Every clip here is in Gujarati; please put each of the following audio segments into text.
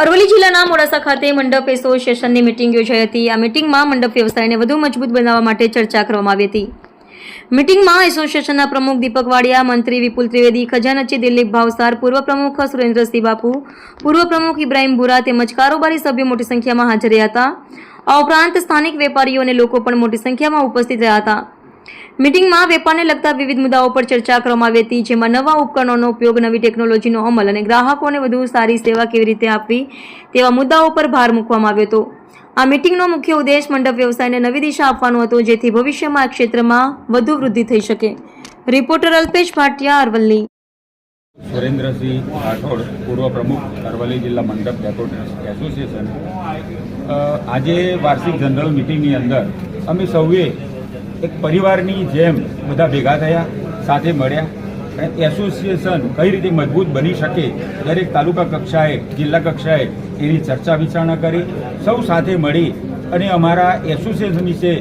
અરવલ્લી જિલ્લાના મોડાસા ખાતે મંડપ એસોસિએશનની મિટિંગ યોજાઈ હતી. આ મિટિંગમાં મંડપ વ્યવસાયને વધુ મજબૂત બનાવવા માટે ચર્ચા કરવામાં આવી હતી. મિટિંગમાં એસોસિએશનના પ્રમુખ દીપક વાડિયા, મંત્રી વિપુલ ત્રિવેદી, ખજાનચી દિલીપ ભાવસાર, પૂર્વ પ્રમુખ સુરેન્દ્રસિંહ બાપુ, પૂર્વ પ્રમુખ ઇબ્રાહિમ ભુરા તેમજ કારોબારી સભ્યો મોટી સંખ્યામાં હાજર રહ્યા હતા. આ ઉપરાંત સ્થાનિક વેપારીઓ અને લોકો પણ મોટી સંખ્યામાં ઉપસ્થિત રહ્યા હતા. મિટિંગમાં વેપારને લગતા વિવિધ મુદ્દાઓ પર ચર્ચા કરવામાં આવી હતી, જેમાં નવા ઉપકરણોનો ઉપયોગ, નવી ટેકનોલોજીનો અમલ અને ગ્રાહકોને વધુ સારી સેવા કેવી રીતે આપવી તેવા મુદ્દાઓ પર ભાર મૂકવામાં આવ્યો હતો. આ મિટિંગનો મુખ્ય ઉદ્દેશ મંડપ વ્યવસાયને નવી દિશા આપવાનો હતો, જેથી ભવિષ્યમાં આ ક્ષેત્રમાં વધુ વૃદ્ધિ થઈ શકે. રિપોર્ટર અલ્પેશ ભાટિયા, અરવલ્લી. સુરેન્દ્રસિંહ રાઠોડ, પૂર્વ પ્રમુખ, અરવલ્લી જિલ્લા મંડપ ડેકોરેટર્સ એસોસિએશન. આજે વાર્ષિક જનરલ મિટિંગની અંદર અમે સૌએ એક પરિવારની જેમ બધા ભેગા થયા, સાથે મળ્યા અને એસોસિએશન કઈ રીતે મજબૂત બની શકે, દરેક તાલુકા કક્ષાએ, જિલ્લા કક્ષાએ એની ચર્ચા વિચારણા કરી, સૌ સાથે મળી અને અમારા એસોસિએશન વિશે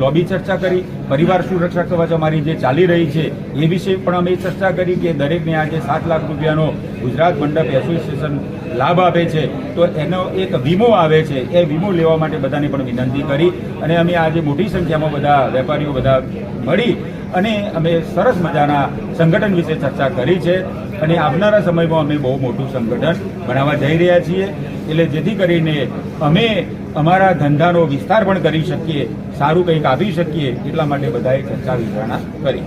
લોબી ચર્ચા કરી, પરિવાર સુરક્ષા કવચ અમારી જે ચાલી રહી છે, એ વિશે પણ અમે ચર્ચા કરી કે દરેકને આજે સાત લાખ રૂપિયાનો ગુજરાત મંડપ એસોસિએશન લાભ આપે છે. તો એનો એક વીમો આવે છે, એ વીમો લેવા માટે બધાને પણ વિનંતી કરી અને અમે આજે મોટી સંખ્યામાં બધા વેપારીઓ બધા મળી અને અમે સરસ મજાના સંગઠન વિશે ચર્ચા કરી છે. અને આવનારા સમયમાં અમે બહુ મોટું સંગઠન બનાવવા જઈ રહ્યા છીએ. એટલે જેથી કરીને અમે અમારા ધંધાનો વિસ્તાર પણ કરી શકીએ, સારું કંઈક આપી શકીએ, એટલા માટે બધાએ ચર્ચા વિચારણા કરી.